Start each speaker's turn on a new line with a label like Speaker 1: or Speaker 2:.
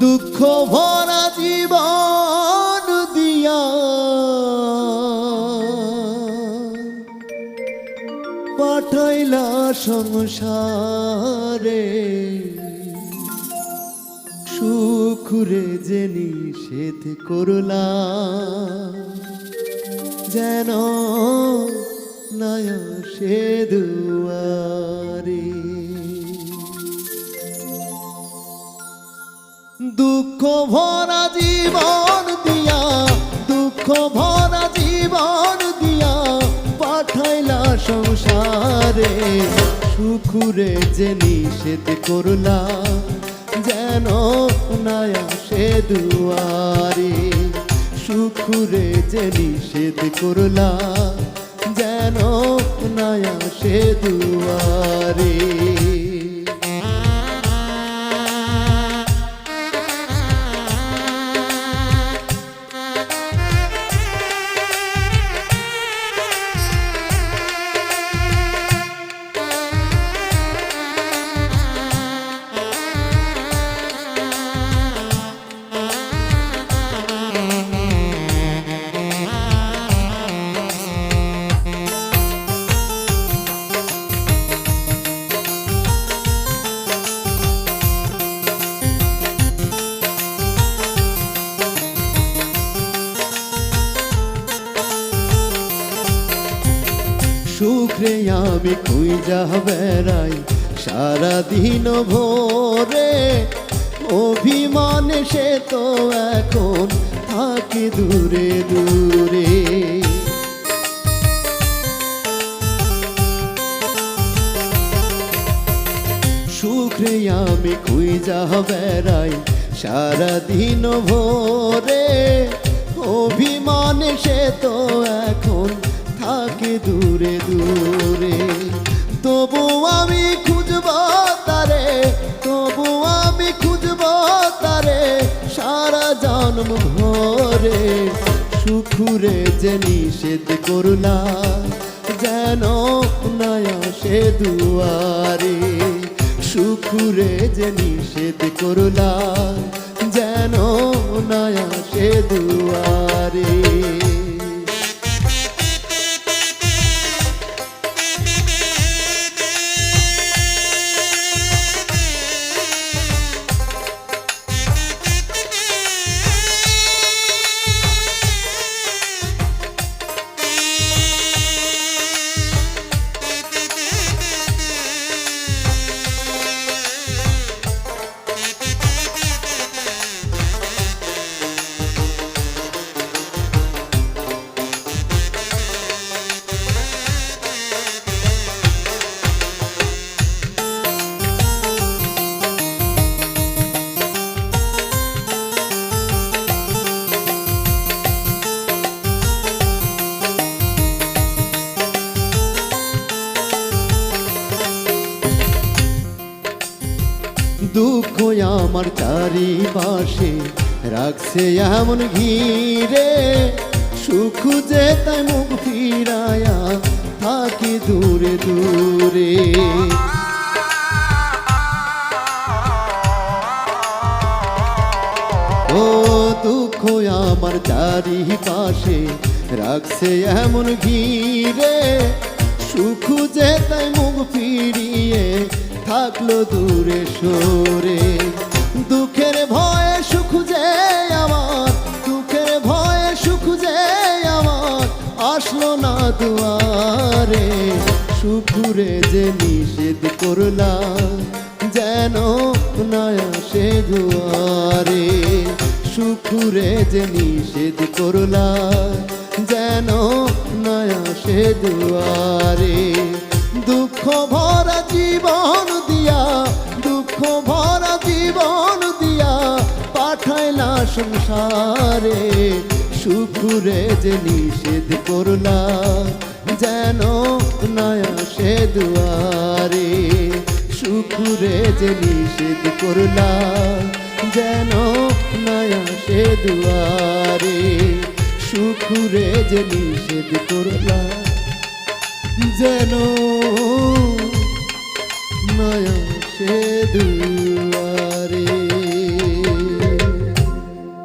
Speaker 1: দুঃখ ভরা জীবন দিয়া। পাঠাইলা সংসারে। সুখুরে যে নিষেধ করলা যেন নয় সে দুয়ারে। দুঃখ ভরা জীবন দিয়া, দুঃখ ভরা জীবন দিয়া পাঠাইলা সংসারে। সুখুরে যে নিষেধ করলা, যেন নায়া সে দুয়ারে। সুখুরে যে নিষেধ করলা, যেন নায়া সে দুয়ারে। সুখরে আমি যা বেড়াই সারাদিন ভোরে অভিমানে সে তো এখন থাকে দূরে দূরে। সুখরে আমি যা বেড়াই সারাদিন ভোরে অভিমানে সে তো দূরে দূরে। তবু আমি খুঁজব তারে, তবু আমি খুঁজব তারে সারা জন্ম ভরে। সুখুরে যে নিষেধ করলা যেন নয়া সে দুয়ারে। সুখুরে যে নিষেধ করলা দুঃখ আমার চারিপাশে রাখছে এমন ঘিরে। সুখ যে তাই মুখ ফিরায়া থাকে দূরে দূরে। ও দুঃখ আমার চারিপাশে রাখছে এমন ঘিরে। সুখ যে তাই মুখ ফিরিয়ে থাকল দূরে সরে। দুঃখের ভয়ে সুখ যে আমার, দুঃখের ভয়ে সুখ যে আমার, আসলো না দুয়ারে। সুখুরে যে নিষেধ করলাম, যেন নয়া সে দুয়ারে। সুখুরে যে নিষেধ করলাম, যেন নয়া সে দুয়ারে। দুঃখ ভরা জীবন দুঃখ ভরা জীবন দিয়া পাঠাইলা সংসারে, সুখুরে যে নিষেধ করলা, যেন নয়া সে দুয়ারে, সুখুরে যে নিষেধ করলা, যেন নয়া সে দুয়ারে, সুখুরে যে নিষেধ করলা, যেন নয়া সে দুয়ারে